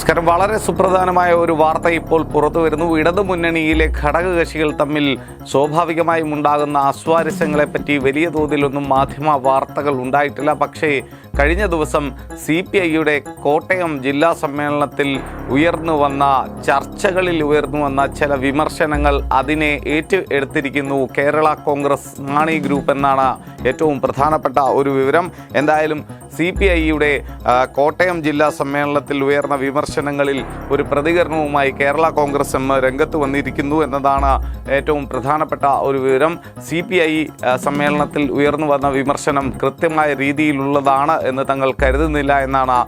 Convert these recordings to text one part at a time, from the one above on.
നമസ്കാരം. വളരെ സുപ്രധാനമായ ഒരു വാർത്ത ഇപ്പോൾ പുറത്തു വരുന്നു. ഇടതു മുന്നണിയിലെ ഘടകകക്ഷികൾ തമ്മിൽ സ്വാഭാവികമായും ഉണ്ടാകുന്ന അസ്വാരസ്യങ്ങളെപ്പറ്റി വലിയ തോതിലൊന്നും മാധ്യമ വാർത്തകൾ ഉണ്ടായിട്ടില്ല. പക്ഷേ കഴിഞ്ഞ ദിവസം സി പി ഐയുടെ കോട്ടയം ജില്ലാ സമ്മേളനത്തിൽ ഉയർന്നു വന്ന ചർച്ചകളിൽ ഉയർന്നു വന്ന ചില വിമർശനങ്ങൾ അതിനെ ഏറ്റെടുത്തിരിക്കുന്നു കേരള കോൺഗ്രസ് നാണി ഗ്രൂപ്പ് എന്നാണ് ഏറ്റവും പ്രധാനപ്പെട്ട ഒരു വിവരം. എന്തായാലും സി പി ഐയുടെ കോട്ടയം ജില്ലാ സമ്മേളനത്തിൽ ഉയർന്ന വിമർശനങ്ങളിൽ ഒരു പ്രതികരണവുമായി കേരള കോൺഗ്രസ് എം രംഗത്ത് വന്നിരിക്കുന്നു എന്നതാണ് ഏറ്റവും പ്രധാനപ്പെട്ട ഒരു വിവരം. സി പി ഐ സമ്മേളനത്തിൽ ഉയർന്നു വന്ന വിമർശനം കൃത്യമായ രീതിയിലുള്ളതാണ് എന്ന് തങ്ങൾ കരുതുന്നില്ല എന്നാണ്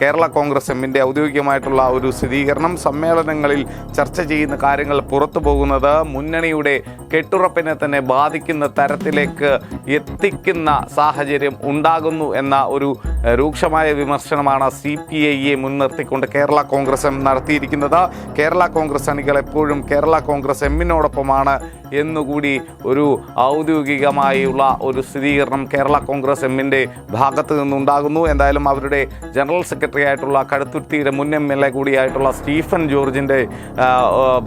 കേരള കോൺഗ്രസ് എമ്മിന്റെ ഔദ്യോഗികമായിട്ടുള്ള ഒരു സ്ഥിരീകരണം. സമ്മേളനങ്ങളിൽ ചർച്ച ചെയ്യുന്ന കാര്യങ്ങൾ പുറത്തു പോകുന്നത് മുന്നണിയുടെ കെട്ടുറപ്പിനെ തന്നെ ബാധിക്കുന്ന തരത്തിലേക്ക് എത്തിക്കുന്ന സാഹചര്യം ഉണ്ടാകുന്നു എന്ന ഒരു രൂക്ഷമായ വിമർശനമാണ് സി പി ഐയെ മുൻനിർത്തിക്കൊണ്ട് കേരള കോൺഗ്രസ് എം നടത്തിയിരിക്കുന്നത്. കേരള കോൺഗ്രസ് അണികൾ എപ്പോഴും കേരള കോൺഗ്രസ് എമ്മിനോടൊപ്പമാണ് എന്നുകൂടി ഒരു ഔദ്യോഗികമായുള്ള ഒരു സ്ഥിരീകരണം കേരള കോൺഗ്രസ് എമ്മിന്റെ ഭാഗത്ത് നിന്നുണ്ടാകുന്നു. എന്തായാലും അവരുടെ ജനറൽ സെക്രട്ടറി ആയിട്ടുള്ള കടുത്തുരുത്തിയുടെ മുൻ എം എൽ എ കൂടിയായിട്ടുള്ള സ്റ്റീഫൻ ജോർജിന്റെ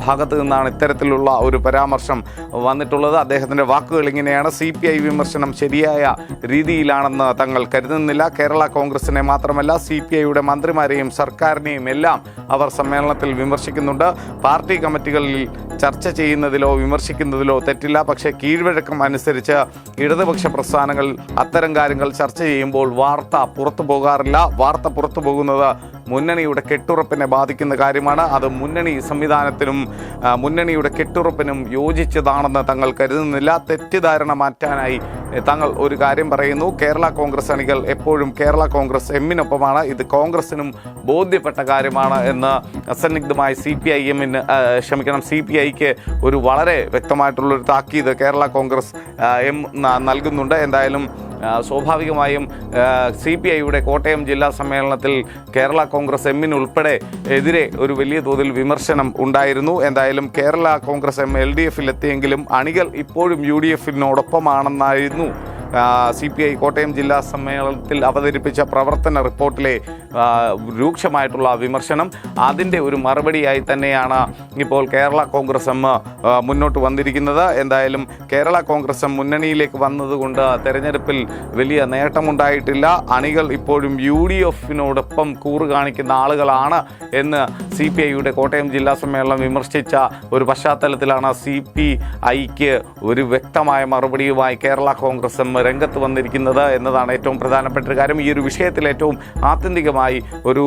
ഭാഗത്ത് നിന്നാണ് ഇത്തരത്തിലുള്ള ഒരു പരാമർശം വന്നിട്ടുള്ളത്. അദ്ദേഹത്തിന്റെ വാക്കുകൾ ഇങ്ങനെയാണ്. സി പി ഐ വിമർശനം ശരിയായ രീതിയിലാണെന്ന് തങ്ങൾ കരുതുന്നില്ല. കേരള കോൺഗ്രസിനെ മാത്രമല്ല സി പി ഐയുടെ മന്ത്രിമാരെയും സർക്കാരിനെയും എല്ലാം അവർ സമ്മേളനത്തിൽ വിമർശിക്കുന്നുണ്ട്. പാർട്ടി കമ്മിറ്റികളിൽ ചർച്ച ചെയ്യുന്നതിലോ വിമർശിക്കുന്നതിലോ തെറ്റില്ല. പക്ഷേ കീഴ്വഴക്കം അനുസരിച്ച് ഇടതുപക്ഷ പ്രസ്ഥാനങ്ങൾ അത്തരം കാര്യങ്ങൾ ചർച്ച ചെയ്യുമ്പോൾ വാർത്ത പുറത്തു പോകാറില്ല. വാർത്ത പുറത്തു പോകുന്നത് മുന്നണിയുടെ കെട്ടുറപ്പിനെ ബാധിക്കുന്ന കാര്യമാണ്. അത് മുന്നണി സംവിധാനത്തിനും മുന്നണിയുടെ കെട്ടുറപ്പിനും യോജിച്ചതാണെന്ന് തങ്ങൾ കരുതുന്നില്ല. തെറ്റിദ്ധാരണ മാറ്റാനായി തങ്ങൾ ഒരു കാര്യം പറയുന്നു. കേരള കോൺഗ്രസ് അണികൾ എപ്പോഴും കേരള കോൺഗ്രസ് എമ്മിനൊപ്പമാണ്. ഇത് കോൺഗ്രസിനും ബോധ്യപ്പെട്ട കാര്യമാണ് എന്ന് അസന്നിഗ്ധമായി സി പി ഐ എമ്മിന് ക്ഷമിക്കണം സി പി ഐക്ക് ഒരു വളരെ വ്യക്തമായിട്ടുള്ളൊരു താക്കീത് കേരള കോൺഗ്രസ് എം നൽകുന്നുണ്ട്. എന്തായാലും സ്വാഭാവികമായും സി പി ഐയുടെ കോട്ടയം ജില്ലാ സമ്മേളനത്തിൽ കേരള കോൺഗ്രസ് എമ്മിനുൾപ്പെടെ എതിരെ ഒരു വലിയ തോതിൽ വിമർശനം ഉണ്ടായിരുന്നു. എന്തായാലും Kerala Congress M L D എഫിൽ എത്തിയെങ്കിലും അണികൾ ഇപ്പോഴും യു ഡി എഫിനോടൊപ്പമാണെന്നായിരുന്നു സി പി ഐ കോട്ടയം ജില്ലാ സമ്മേളനത്തിൽ അവതരിപ്പിച്ച പ്രവർത്തന റിപ്പോർട്ടിലെ രൂക്ഷമായിട്ടുള്ള വിമർശനം അതിന്റെ ഒരു മറുപടിയായി തന്നെയാണ് ഇപ്പോൾ കേരള കോൺഗ്രസ് എം മുന്നോട്ട് വന്നിരിക്കുന്നത്. എന്തായാലും കേരള കോൺഗ്രസ് എം മുന്നണിയിലേക്ക് വന്നതുകൊണ്ട് തെരഞ്ഞെടുപ്പിൽ വലിയ നേട്ടമുണ്ടായിട്ടില്ല. അണികൾ ഇപ്പോഴും യു ഡി എഫിനോടൊപ്പം കൂറ് കാണിക്കുന്ന ആളുകളാണ് എന്ന് സി പി ഐയുടെ കോട്ടയം ജില്ലാ സമ്മേളനം വിമർശിച്ച ഒരു പശ്ചാത്തലത്തിലാണ് സി പി ഐക്ക് ഒരു വ്യക്തമായ മറുപടിയുമായി കേരള കോൺഗ്രസ് രംഗത്ത് വന്നിരിക്കുന്നത് എന്നതാണ് ഏറ്റവും പ്രധാനപ്പെട്ട ഒരു കാര്യം. ഈ ഒരു വിഷയത്തിൽ ഏറ്റവും ആത്യന്തികമായി ഒരു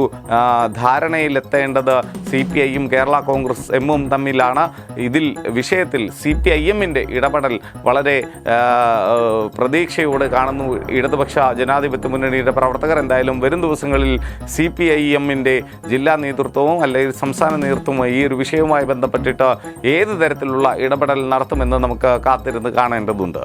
ധാരണയിലെത്തേണ്ടത് സി പി ഐയും കേരള കോൺഗ്രസ് എമ്മും തമ്മിലാണ്. ഇതിൽ വിഷയത്തിൽ സി പി ഐ എമ്മിന്റെ ഇടപെടൽ വളരെ പ്രതീക്ഷയോടെ കാണുന്നു. ഇടതുപക്ഷ ജനാധിപത്യ മുന്നണിയുടെ പ്രവർത്തകർ എന്തായാലും വരും ദിവസങ്ങളിൽ സി പി ഐ എമ്മിന്റെ ജില്ലാ നേതൃത്വവും അല്ലെങ്കിൽ സംസ്ഥാന നേതൃത്വവും ഈ ഒരു വിഷയവുമായി ബന്ധപ്പെട്ടിട്ട് ഏത് തരത്തിലുള്ള ഇടപെടൽ നടത്തുമെന്ന് നമുക്ക് കാത്തിരുന്ന് കാണേണ്ടതുണ്ട്.